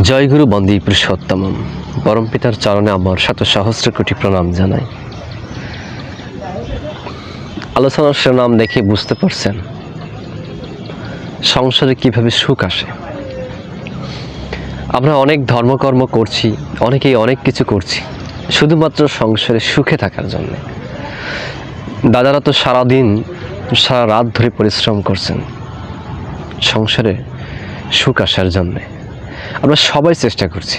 জয়গুরু বন্দী পুরুষোত্তম পরম পিতার চরণে আমার শত সহস্র কোটি প্রণাম জানাই। আলোচনার শিরোনাম দেখে বুঝতে পারছেন সংসারে কীভাবে সুখ আসে। আমরা অনেক ধর্মকর্ম করছি, অনেকেই অনেক কিছু করছি, শুধুমাত্র সংসারে সুখে থাকার জন্য। দাদারা তো সারাদিন, সারা রাত ধরে পরিশ্রম করছেন, সংসারে সুখ আসার জন্যে। আমরা সবাই চেষ্টা করছি।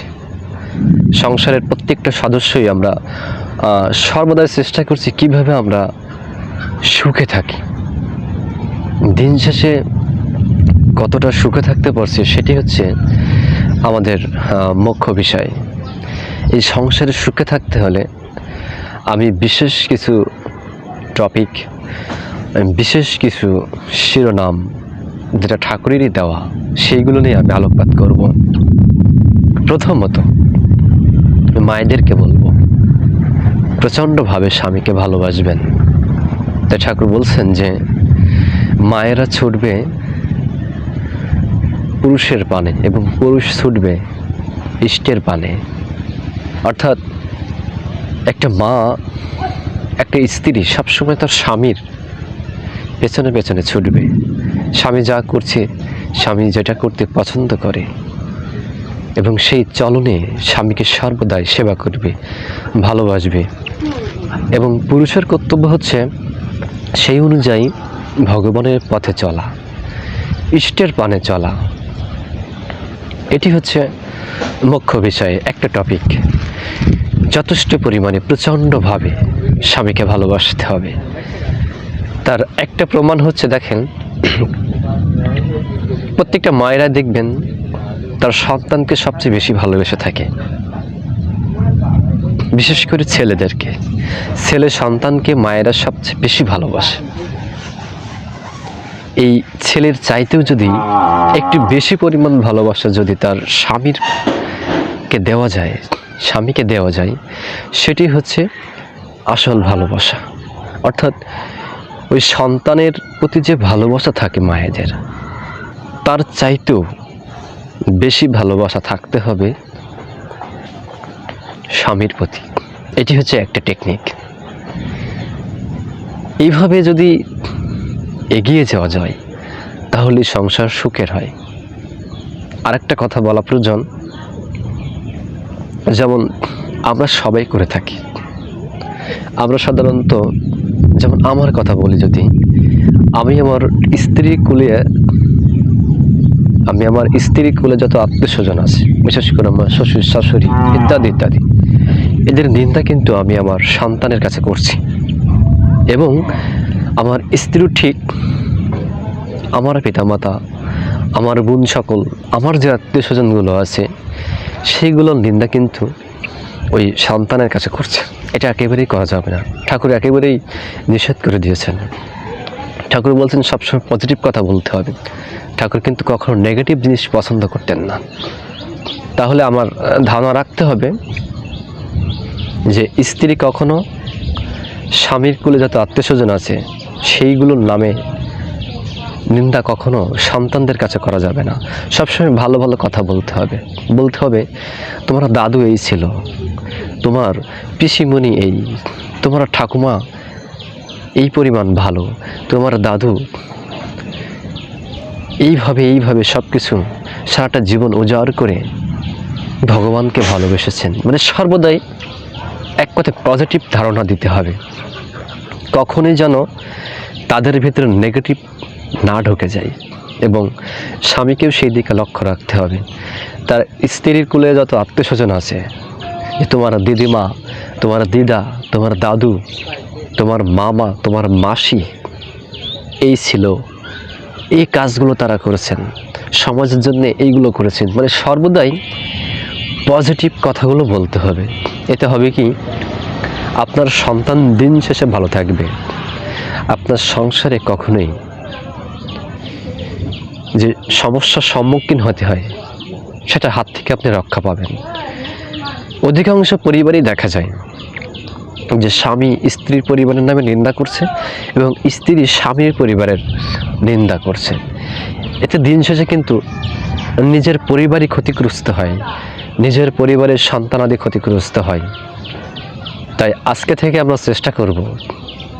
সংসারের প্রত্যেকটা সদস্যই আমরা সর্বদাই চেষ্টা করছি কীভাবে আমরা সুখে থাকি। দিন শেষে কতটা সুখে থাকতে পারছি সেটি হচ্ছে আমাদের মুখ্য বিষয়। এই সংসারে সুখে থাকতে হলে আমি বিশেষ কিছু টপিক বিশেষ কিছু শিরোনাম যেটা ঠাকুরেরই দেওয়া, সেইগুলো নিয়ে আমি আলোকপাত করব। প্রথমত, মায়েদেরকে বলব, প্রচণ্ডভাবে স্বামীকে ভালোবাসবেন। তাই ঠাকুর বলছেন যে, মায়েরা ছুটবে পুরুষের পানে এবং পুরুষ ছুটবে ইষ্টের পানে। অর্থাৎ, একটা মা, একটা স্ত্রী সবসময় তার স্বামীর পেছনে পেছনে ছুটবে। স্বামী যা করছে, স্বামী যেটা করতে পছন্দ করে। এবং সেই চলনে স্বামীকে সর্বদাই সেবা করবে, ভালোবাসবে। এবং পুরুষের কর্তব্য হচ্ছে সেই অনুযায়ী ভগবানের পথে চলা, ইষ্টের পানে চলা। এটি হচ্ছে মুখ্য বিষয়, একটা টপিক যথেষ্ট পরিমাণে প্রচণ্ডভাবে স্বামীকে ভালোবাসতে হবে। তার একটা প্রমাণ হচ্ছে, দেখেন প্রত্যেকটা মায়েরা দেখবেন, তার সন্তানকে সবচেয়ে বেশি ভালোবেসে থাকে। বিশেষ করে ছেলেদেরকে। ছেলে সন্তানকে মায়েরা সবচেয়ে বেশি ভালোবাসে। এই ছেলের চাইতেও যদি একটু বেশি পরিমাণ ভালোবাসা যদি তার স্বামীর কে দেওয়া যায়, স্বামীকে দেওয়া যায়, সেটি হচ্ছে আসল ভালোবাসা। অর্থাৎ ওই সন্তানের প্রতি যে ভালোবাসা থাকে মায়েদের, তার চাইতেও বেশি ভালোবাসা থাকতে হবে স্বামীর প্রতি। এটি হচ্ছে একটা টেকনিক এইভাবে যদি এগিয়ে যাওয়া যায়, তাহলে সংসার সুখের হয়। আরেকটা কথা বলা প্রয়োজন, যেমন আমরা সবাই করে থাকি। আমরা সাধারণত যেমন আমার কথা বলি যদি, আমি আমার স্ত্রী কুলে, আমি আমার স্ত্রী কুলে যত আত্মীয় স্বজন আছে, বিশেষ করে আমার শ্বশুর, শাশুড়ি ইত্যাদি ইত্যাদি, এদের নিন্দা কিন্তু আমি আমার সন্তানের কাছে করছি। এবং আমার স্ত্রীও ঠিক, আমার পিতামাতা, আমার বোন সকল, আমার যে আত্মীয় স্বজনগুলো আছে সেইগুলোর নিন্দা কিন্তু ওই সন্তানের কাছে করছে। এটা একেবারেই করা যাবে না। ঠাকুর একেবারেই নিষেধ করে দিয়েছেন। ঠাকুর বলছেন, সবসময় পজিটিভ কথা বলতে হবে। ঠাকুর কিন্তু কখনো নেগেটিভ জিনিস পছন্দ করতেন না। তাহলে আমার ধারণা রাখতে হবে যে স্ত্রী কখনো স্বামীর কুলে যত আত্মীয় স্বজন আছে, সেইগুলোর নামে নিন্দা কখনো সন্তানদের কাছে করা যাবে না। সবসময় ভালো ভালো কথা বলতে হবে। বলতে হবে, তোমার দাদু এই ছিল। তোমার পিসিমণি এই। তোমার ঠাকুমা এই পরিমাণ ভালো। তোমার দাদু এইভাবে এইভাবে সব কিছু সারাটা জীবন উজাড় করে ভগবানকে ভালোবেসেছেন। মানে সর্বদাই এক কথায় পজিটিভ ধারণা দিতে হবে। কখনোই যেন তাদের ভিতরে নেগেটিভ না ঢুকে যায় এবং স্বামীকেও সেই দিকে লক্ষ্য রাখতে হবে। তার স্ত্রীর কুলে যত আত্মীয় স্বজন আছে, যে তোমার দিদিমা, তোমার দিদা, তোমার দাদু, তোমার মামা, তোমার মাসি, এই ছিল, এই কাজগুলো তারা করেছেন। সমাজের জন্য এইগুলো করেছেন। মানে সর্বদাই পজিটিভ কথাগুলো বলতে হবে। এতে হবে কি? আপনার সন্তান দিন শেষে ভালো থাকবে। আপনার সংসারে কখনোই যে সমস্যার সম্মুখীন হতে হয় সেটা হাত থেকে আপনি রক্ষা পাবেন। অধিকাংশ পরিবারই দেখা যায় যে স্বামী স্ত্রীর পরিবারের নামে নিন্দা করছে এবং স্ত্রী স্বামীর পরিবারের নিন্দা করছে। এতে দিন শেষে কিন্তু নিজের পরিবারই ক্ষতিগ্রস্ত হয়, নিজের পরিবারের সন্তানাদি ক্ষতিগ্রস্ত হয়। তাই আজকে থেকে আমরা চেষ্টা করব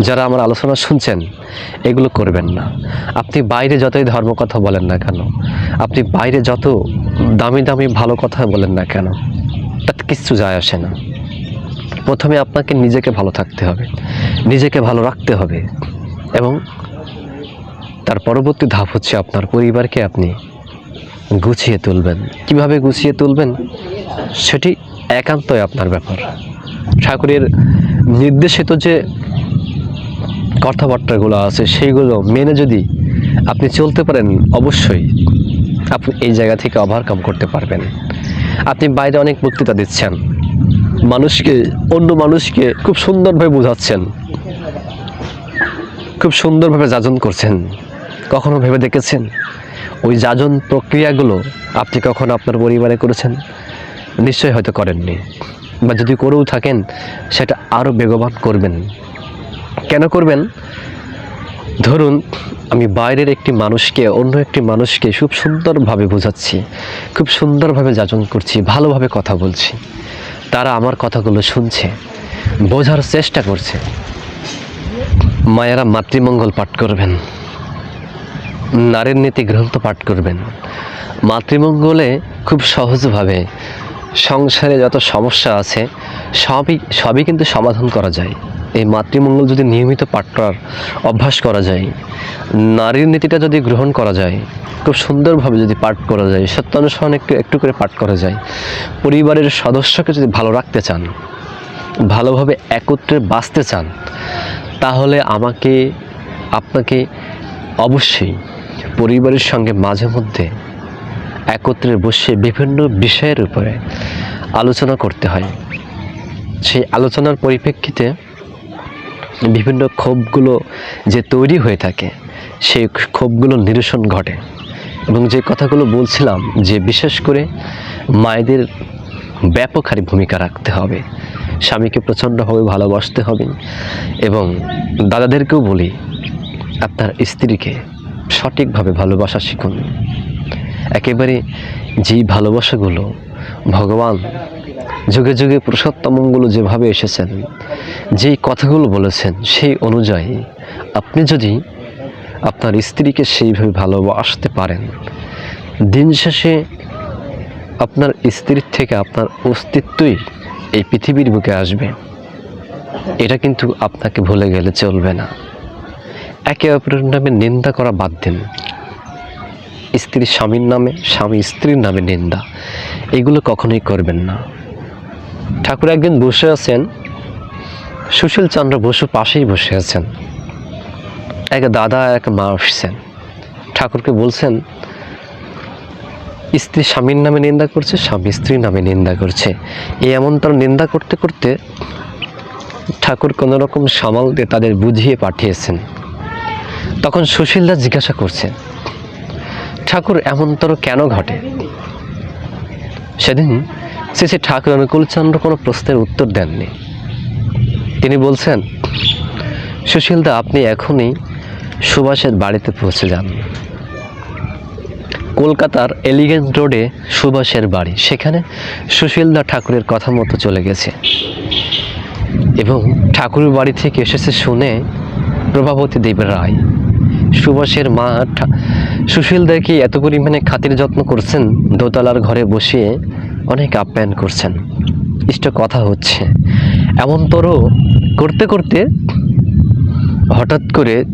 যারা আমার আলোচনা শুনছেন, এগুলো করবেন না। আপনি বাইরে যতই ধর্ম কথা বলেন না কেন, আপনি বাইরে যত দামি দামি ভালো কথা বলেন না কেন, তাতে কিচ্ছু যায় আসে না। প্রথমে আপনাকে নিজেকে ভালো থাকতে হবে, নিজেকে ভালো রাখতে হবে এবং তার পরবর্তী ধাপ হচ্ছে আপনার পরিবারকে আপনি গুছিয়ে তুলবেন। কীভাবে গুছিয়ে তুলবেন? সেটি একান্তই আপনার ব্যাপার। ঠাকুরের নির্দেশিত যে কথাবার্তাগুলো আছে সেইগুলো মেনে যদি আপনি চলতে পারেন, অবশ্যই আপনি এই জায়গা থেকে ওভারকাম করতে পারবেন। আপনি বাইরে অনেক বক্তৃতা দিচ্ছেন, মানুষকে, অন্য মানুষকে খুব সুন্দরভাবে বোঝাচ্ছেন, খুব সুন্দরভাবে যাজন করছেন। কখনো ভেবে দেখেছেন? ওই যাজন প্রক্রিয়াগুলো আপনি কখনো আপনার পরিবারে করেছেন? নিশ্চয়ই হয়তো করেননি। বা যদি করেও থাকেন, সেটা আরও বেগবান করবেন। কেন করবেন? ধরুন, আমি বাইরের একটি মানুষকে, অন্য একটি মানুষকে খুব সুন্দরভাবে বোঝাচ্ছি, খুব সুন্দরভাবে যাচন করছি, ভালোভাবে কথা বলছি। তারা আমার কথাগুলো শুনছে, বোঝার চেষ্টা করছে। মায়েরা মাতৃমঙ্গল পাঠ করবেন। নারীর নীতি গ্রন্থ পাঠ করবেন। মাতৃমঙ্গলে খুব সহজভাবে সংসারে যত সমস্যা আছে, সবই সবই কিন্তু সমাধান করা যায়। এই মাতৃমঙ্গল যদি নিয়মিত পাঠ করার অভ্যাস করা যায়, নারীর নীতিটা যদি গ্রহণ করা যায়, খুব সুন্দরভাবে যদি পাঠ করা যায়, সত্যানুসরণ একটু একটু করে পাঠ করা যায়, পরিবারের সদস্যকে যদি ভালো রাখতে চান, ভালোভাবে একত্রে বাঁচতে চান, তাহলে আমাকে, আপনাকে অবশ্যই পরিবারের সঙ্গে মাঝে মধ্যে একত্রে বসে বিভিন্ন বিষয়ের উপরে আলোচনা করতে হয়। সেই আলোচনার পরিপ্রেক্ষিতে বিভিন্ন ক্ষোভগুলো যে তৈরি হয়ে থাকে, সেই ক্ষোভগুলো নিরসন ঘটে। এবং যে কথাগুলো বলছিলাম যে বিশেষ করে মায়েদের ব্যাপক হারে ভূমিকা রাখতে হবে, স্বামীকে প্রচণ্ডভাবে ভালোবাসতে হবে এবং দাদাদেরকেও বলি, আপনার স্ত্রীকে সঠিকভাবে ভালোবাসা শিখুন। একেবারে যেই ভালোবাসাগুলো ভগবান যুগে যুগে পুরুষোত্তমগুলো যেভাবে এসেছেন, যেই কথাগুলো বলেছেন, সেই অনুযায়ী আপনি যদি আপনার স্ত্রীকে সেইভাবে ভালোবাসতে পারেন, দিন শেষে আপনার স্ত্রীর থেকে আপনার অস্তিত্বই এই পৃথিবীর বুকে আসবে। এটা কিন্তু আপনাকে ভুলে গেলে চলবে না। একে অপরের নামে নিন্দা করা বাদ দিন। স্ত্রী স্বামীর নামে, স্বামী স্ত্রীর নামে নিন্দা, এগুলো কখনোই করবেন না। ঠাকুর একদিন বসে আছেন। সুশীল চন্দ্র বসু পাশেই বসে আছেন। এক দাদা, এক মা আসছেন। ঠাকুরকে বলছেন, স্ত্রী স্বামীর নামে নিন্দা করছে, স্বামী স্ত্রীর নামে নিন্দা করছে। এই এমন তার নিন্দা করতে করতে ঠাকুর কোনো রকম সামাল দিয়ে তাদের বুঝিয়ে পাঠিয়েছেন। তখন সুশীলদা জিজ্ঞাসা করছে, ঠাকুর এমনতর কেন ঘটে? সেদিন শ্রী শ্রী ঠাকুর অনুকূলচন্দ্র কোনো প্রশ্নের উত্তর দেননি। তিনি বলছেন, সুশীলদা, আপনি এখনই সুভাষের বাড়িতে পৌঁছে যান। কলকাতার এলিগেন্স রোডে সুভাষের বাড়ি। সেখানে সুশীলদা ঠাকুরের কথা মতো চলে গেছে। এবং ঠাকুরের বাড়ি থেকে এসেছে শুনে প্রভাবতী দেব রায়। সুভাষের মা সুশীলদাকে এত পরিমাণে খাতির যত্ন করছেন দোতলার ঘরে বসিয়ে অনেক আপ্যায়ন করছেন। ইষ্ট কথা হচ্ছে এমনতরও করতে করতে হঠাৎ করে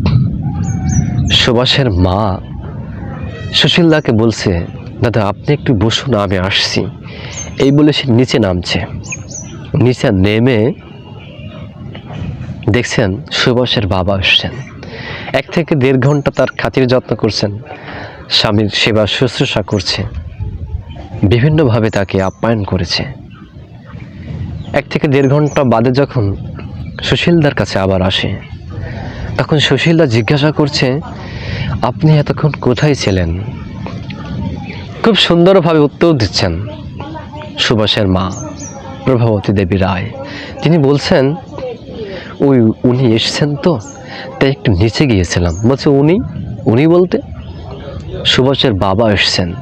সুভাষের মা সুশীলদাকে বলছে, দাদা, আপনি একটু বসুন, আমি আসছি। এই বলে সে নিচে নামছে। নিচে নেমে দেখছেন সুভাষের বাবা আসছেন। এক থেকে দেড় ঘণ্টা তার খাতির যত্ন করছেন। স্বামীর সেবা শুশ্রূষা করছে। বিভিন্নভাবে তাকে আপ্যায়ন করেছে। এক থেকে দেড় ঘণ্টা বাদে যখন সুশীলদার কাছে আবার আসে, তখন সুশীলদা জিজ্ঞাসা করছে, আপনি এতক্ষণ কোথায় ছিলেন? খুব সুন্দরভাবে উত্তর দিচ্ছেন সুভাষের মা, প্রভাবতী দেবী রায়। তিনি বলছেন, ওই উনি এসছেন তো, তাই একটু নিচে গিয়েছিলাম। বলছে, উনি? উনি বলতে? সুভাষের বাবা এসছেন।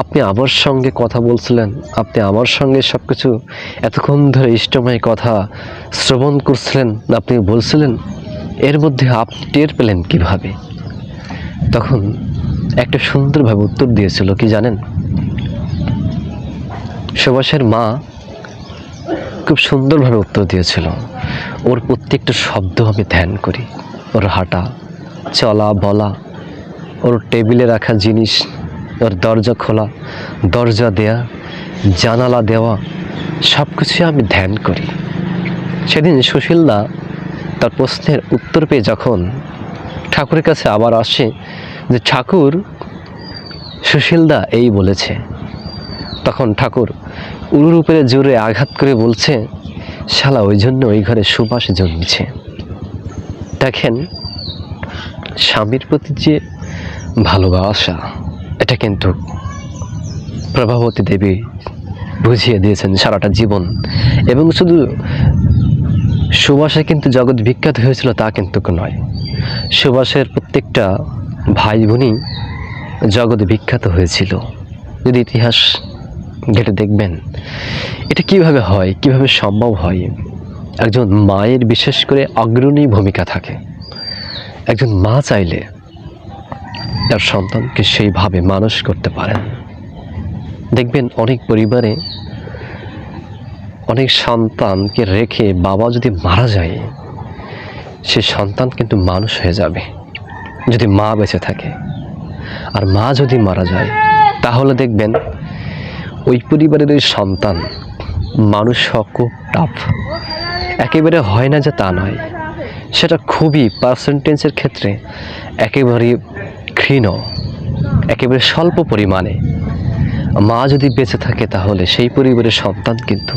আপনি আমার সঙ্গে কথা বলছিলেন, আপনি আমার সঙ্গে সব কিছু এতক্ষণ ধরে ইষ্টময় কথা শ্রবণ করছিলেন, আপনি বলছিলেন, এর মধ্যে আপনি টের পেলেন কীভাবে? তখন একটা সুন্দরভাবে উত্তর দিয়েছিল, কি জানেন? সুভাষের মা খুব সুন্দরভাবে উত্তর দিয়েছিল, ওর প্রত্যেকটা শব্দ আমি ধ্যান করি, ওর হাঁটা, চলা, বলা, ওর টেবিলে রাখা জিনিস ওর দরজা খোলা, দরজা দেয়া, জানালা দেওয়া সব কিছুই আমি ধ্যান করি। সেদিন সুশীলদা তার প্রশ্নের উত্তর পেয়ে যখন ঠাকুরের কাছে আবার আসে যে, ঠাকুর সুশীলদা এই বলেছে। তখন ঠাকুর উলুর উপরে জোরে আঘাত করে বলছে, শালা, ওই জন্য ওই ঘরে সুবাস জন্মেছে। দেখেন, স্বামীর প্রতি যে ভালোবাসা এটা কিন্তু প্রভাবতী দেবী বুঝিয়ে দিয়েছেন সারাটা জীবন। এবং শুধু সুবাসে কিন্তু জগৎ বিখ্যাত হয়েছিল তা কিন্তু নয়। সুবাসের প্রত্যেকটা ভাই বোনই জগৎ বিখ্যাত হয়েছিল। যদি ইতিহাস ঘেটে দেখবেন, এটা কীভাবে হয়, কীভাবে সম্ভব হয়? একজন মায়ের বিশেষ করে অগ্রণী ভূমিকা থাকে। একজন মা চাইলে তার সন্তানকে সেইভাবে মানুষ করতে পারেন দেখবেন অনেক পরিবারে অনেক সন্তানকে রেখে বাবা যদি মারা যায়, সে সন্তান কিন্তু মানুষ হয়ে যাবে, যদি মা বেঁচে থাকে। আর মা যদি মারা যায়, তাহলে দেখবেন ওই পরিবারের ওই সন্তান মানুষ খুব টাফ একেবারে হয় না যে তা নয়, সেটা খুবই পার্সেন্টেজের ক্ষেত্রে একেবারে ক্ষীণ একেবারে স্বল্প পরিমাণে। মা যদি বেঁচে থাকে তাহলে সেই পরিবারের সন্তান কিন্তু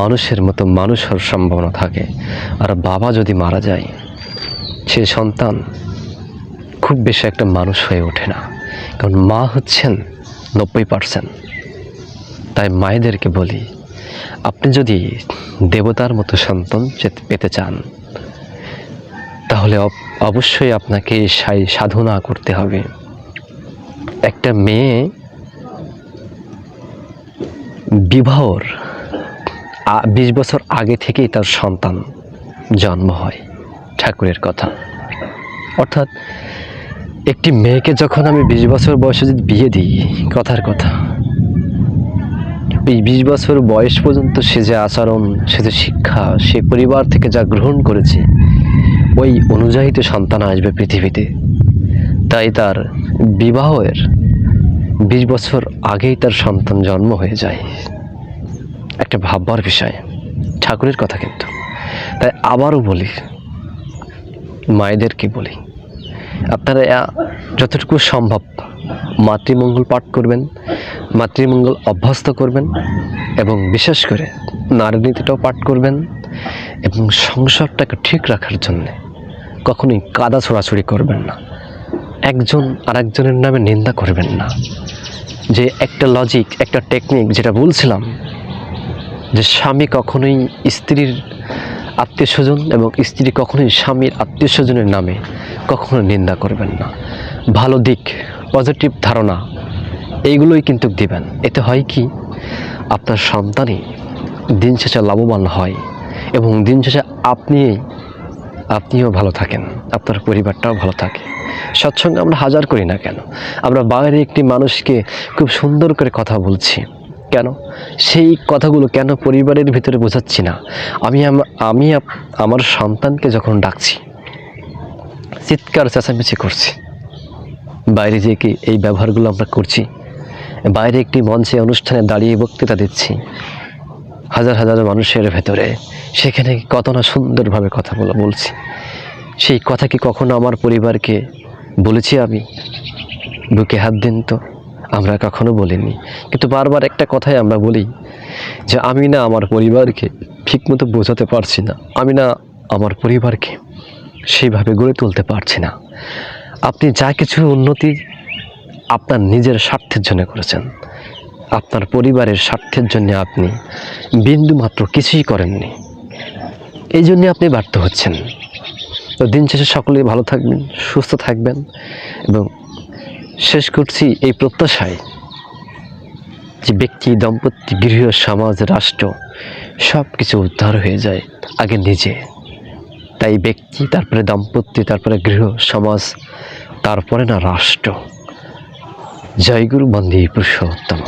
মানুষের মতো মানুষ হওয়ার সম্ভাবনা থাকে। আর বাবা যদি মারা যায়, সে সন্তান খুব বেশি একটা মানুষ হয়ে ওঠে না। কারণ মা হচ্ছেন নব্বই পার্সেন্ট। তাই মায়েদেরকে বলি, আপনি যদি দেবতার মতো সন্তান পেতে চান তাহলে অব- অবশ্যই আপনাকে সাই, সাধনা করতে হবে। একটা মেয়ে বিবাহর বিশ বছর আগে থেকেই তার সন্তান জন্ম হয়, ঠাকুরের কথা। অর্থাৎ একটি মেয়েকে যখন আমি বিশ বছর বয়সে যদি বিয়ে দিই, কথার কথা, এই বিশ বছর বয়স পর্যন্ত সে যে আচরণ, সে যে শিক্ষা, সে পরিবার থেকে যা গ্রহণ করেছে ওই অনুযায়ী তো সন্তান আসবে পৃথিবীতে। তাই তার বিবাহের বিশ বছর আগেই তার সন্তান জন্ম হয়ে যায়। একটা ভাববার বিষয়, ঠাকুরের কথা কিন্তু। তাই আবারও বলি, মায়েদেরকে বলি, আপনারা যতটুকু সম্ভব মাতৃমঙ্গল পাঠ করবেন, মাতৃমঙ্গল অভ্যস্ত করবেন এবং বিশেষ করে নারীনীতিটাও পাঠ করবেন এবং সংসারটাকে ঠিক রাখার জন্যে কখনোই কাদা ছোড়াছড়ি করবেন না। একজন আরেকজনের নামে নিন্দা করবেন না। যে একটা লজিক একটা টেকনিক যেটা বলছিলাম, যে স্বামী কখনোই স্ত্রীর আত্মীয় স্বজন এবং স্ত্রী কখনোই স্বামীর আত্মীয় স্বজনের নামে কখনো নিন্দা করবেন না। ভালো দিক পজিটিভ ধারণা, এইগুলোই কিন্তু দিবেন। এতে হয় কি? আপনার সন্তানই দিন শেষে লাভবান হয় এবং দিন শেষে আপনি আপনিও ভালো থাকেন, আপনার পরিবারটাও ভালো থাকে। সৎসঙ্গে আমরা হাজার করি না কেন? আমরা বাইরে একটি মানুষকে খুব সুন্দর করে কথা বলছি। কেন? সেই কথাগুলো কেন পরিবারের ভিতরে বোঝাচ্ছি না। আমি আম- আমি আমার সন্তানকে যখন ডাকছি, চিৎকার চেঁচামেচি করছি, বাইরে যে কি এই ব্যবহারগুলো আমরা করছি? বাইরে একটি মঞ্চে অনুষ্ঠানে দাঁড়িয়ে বক্তৃতা দিচ্ছি হাজার হাজার মানুষের ভেতরে সেখানে কত না সুন্দরভাবে কথা বলে বলছি? সেই কথা কি কখনো আমার পরিবারকে বলেছি আমি? বুকে হাত দিন তো, আমরা কখনো বলিনি। কিন্তু বারবার একটা কথাই আমরা বলি যে, আমি না আমার পরিবারকে ঠিকমতো বোঝাতে পারছি না। আমি না আমার পরিবারকে সেইভাবে গড়ে তুলতে পারছি না। আপনি যা কিছু উন্নতি আপনার নিজের স্বার্থের জন্য করেছেন আপনার পরিবারের স্বার্থের জন্য আপনি বিন্দু মাত্র কিছুই করেননি। এই জন্যে আপনি ব্যর্থ হচ্ছেন। তো দিন শেষে সকলেই ভালো থাকবেন, সুস্থ থাকবেন এবং শেষ করছি এই প্রত্যাশায় যে ব্যক্তি, দম্পতি, গৃহ, সমাজ, রাষ্ট্র সব কিছু উদ্ধার হয়ে যায় আগে নিজে। তাই ব্যক্তি, তারপরে দাম্পত্য তারপরে গৃহ, সমাজ, তারপরে না রাষ্ট্র। জয়গুরু বন্দী পুরুষোত্তম।